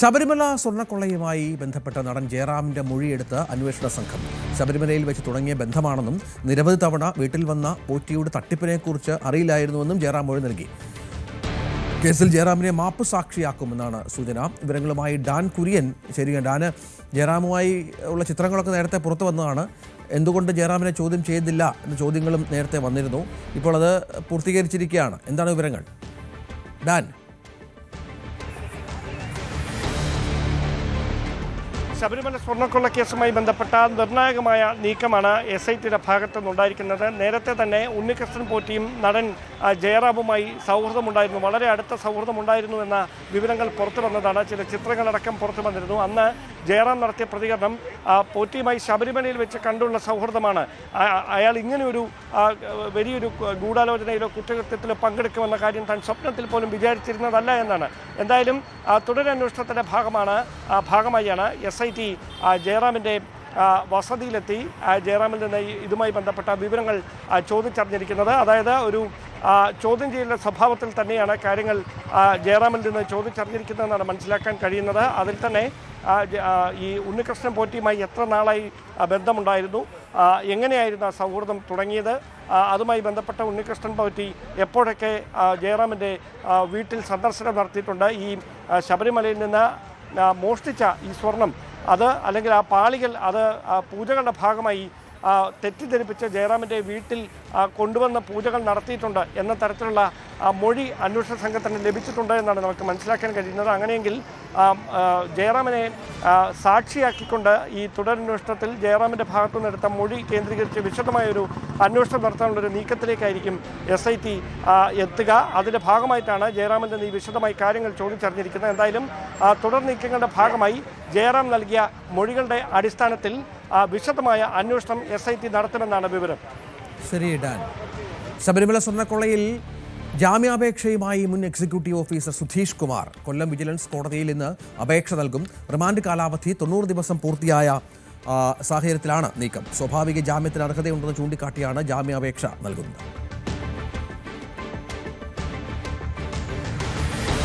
ശബരിമല സ്വർണക്കൊള്ളയുമായി ബന്ധപ്പെട്ട നടൻ ജയറാമിന്റെ മൊഴിയെടുത്ത് അന്വേഷണ സംഘം ശബരിമലയിൽ വെച്ച് തുടങ്ങിയ ബന്ധമാണെന്നും നിരവധി തവണ വീട്ടിൽ വന്ന പോറ്റിയുടെ തട്ടിപ്പിനെക്കുറിച്ച് അറിയില്ലായിരുന്നുവെന്നും ജയറാം മൊഴി നൽകി. കേസിൽ ജയറാമിനെ മാപ്പ് സാക്ഷിയാക്കുമെന്നാണ് സൂചന. വിവരങ്ങളുമായി ഡാൻ കുര്യൻ ശരി ഡാന് ജയറാമുമായി ഉള്ള ചിത്രങ്ങളൊക്കെ നേരത്തെ പുറത്തു വന്നതാണ്. എന്തുകൊണ്ട് ജയറാമിനെ ചോദ്യം ചെയ്തില്ല എന്ന ചോദ്യങ്ങളും നേരത്തെ വന്നിരുന്നു. ഇപ്പോൾ അത് പൂർത്തീകരിച്ചിരിക്കുകയാണ്. എന്താണ് വിവരങ്ങൾ? ഡാൻ. ശബരിമല സ്വർണക്കൊള്ള കേസുമായി ബന്ധപ്പെട്ട നിർണായകമായ നീക്കമാണ് എസ് ഐ ടിയുടെ ഭാഗത്തു നിന്നുണ്ടായിരിക്കുന്നത് നേരത്തെ തന്നെ ഉണ്ണികൃഷ്ണൻ പോറ്റിയും നടൻ ജയറാമുമായി സൗഹൃദമുണ്ടായിരുന്നു. വളരെ അടുത്ത സൗഹൃദമുണ്ടായിരുന്നു എന്ന വിവരങ്ങൾ പുറത്തു വന്നതാണ് ചില ചിത്രങ്ങളടക്കം പുറത്തു വന്നിരുന്നു അന്ന് ജയറാം നടത്തിയ പ്രതികരണം പോറ്റിയുമായി ശബരിമലയിൽ വെച്ച് കണ്ടുള്ള സൗഹൃദമാണ്. അയാൾ ഇങ്ങനെയൊരു വലിയൊരു ഗൂഢാലോചനയിലോ കുറ്റകൃത്യത്തിലോ പങ്കെടുക്കുമെന്ന കാര്യം താൻ സ്വപ്നത്തിൽ പോലും വിചാരിച്ചിരുന്നതല്ല എന്നാണ്. എന്തായാലും തുടരന്വേഷണത്തിന്റെ ഭാഗമാണ് ഭാഗമായാണ് എസ് ഐ ടി ജയറാമിന്റെ വസതിയിലെത്തി. ജയറാമിൽ നിന്ന് ഇതുമായി ബന്ധപ്പെട്ട വിവരങ്ങൾ ചോദിച്ചറിഞ്ഞിരിക്കുന്നത്. അതായത് ഒരു ചോദ്യം ചെയ്യലിന്റെ സ്വഭാവത്തിൽ തന്നെയാണ് കാര്യങ്ങൾ ജയറാമിൽ നിന്ന് ചോദിച്ചറിഞ്ഞിരിക്കുന്നതെന്നാണ് മനസ്സിലാക്കാൻ കഴിയുന്നത്. അതിൽ തന്നെ ഈ ഉണ്ണികൃഷ്ണൻ പോറ്റിയുമായി എത്ര നാളായി ബന്ധമുണ്ടായിരുന്നു എങ്ങനെയായിരുന്നു ആ സൗഹൃദം തുടങ്ങിയത് അതുമായി ബന്ധപ്പെട്ട ഉണ്ണികൃഷ്ണൻ പോറ്റി എപ്പോഴൊക്കെ ജയറാമിന്റെ വീട്ടിൽ സന്ദർശനം നടത്തിയിട്ടുണ്ട് ഈ ശബരിമലയിൽ നിന്ന് മോഷ്ടിച്ച ഈ സ്വർണം അത് അല്ലെങ്കിൽ ആ പാളികൾ അത് പൂജകളുടെ ഭാഗമായി തെറ്റിദ്ധരിപ്പിച്ച് ജയറാമിന്റെ വീട്ടിൽ കൊണ്ടുവന്ന പൂജകൾ നടത്തിയിട്ടുണ്ട് എന്ന തരത്തിലുള്ള മൊഴി അന്വേഷണ സംഘത്തിന് ലഭിച്ചിട്ടുണ്ട് എന്നാണ് നമുക്ക് മനസ്സിലാക്കാൻ കഴിയുന്നത്. അങ്ങനെയെങ്കിൽ ജയറാമിനെ സാക്ഷിയാക്കിക്കൊണ്ട് ഈ തുടരന്വേഷണത്തിൽ ജയറാമിന്റെ ഭാഗത്തു നിന്നെടുത്ത മൊഴി കേന്ദ്രീകരിച്ച് വിശദമായൊരു അന്വേഷണം നടത്താനുള്ളൊരു നീക്കത്തിലേക്കായിരിക്കും എസ് ഐ ടി എത്തുക. അതിന്റെ ഭാഗമായിട്ടാണ് ജയറാമിൽ നിന്ന് ഈ വിശദമായി കാര്യങ്ങൾ ചോദിച്ചറിഞ്ഞിരിക്കുന്നത്. എന്തായാലും തുടർ നീക്കങ്ങളുടെ ഭാഗമായി ജയറാം നൽകിയ മൊഴികളുടെ അടിസ്ഥാനത്തിൽ വിശദമായ അന്വേഷണം എസ് ഐ ടി നടത്തുമെന്നാണ് വിവരം. ശരി ഡാൻ. ശബരിമല സ്വർണക്കൊള്ളയിൽ ജാമ്യാപേക്ഷയുമായി മുൻ executive officer Sudheesh Kumar. Kollam vigilance കോടതിയിൽ ഇന്ന് അപേക്ഷ നൽകും. റിമാൻഡ് കാലാവധി തൊണ്ണൂറ് ദിവസം പൂർത്തിയായ സാഹചര്യത്തിലാണ് നീക്കം. സ്വാഭാവിക ജാമ്യത്തിന് അർഹതയുണ്ടെന്ന് ചൂണ്ടിക്കാട്ടിയാണ് ജാമ്യാപേക്ഷ നൽകുന്നത്.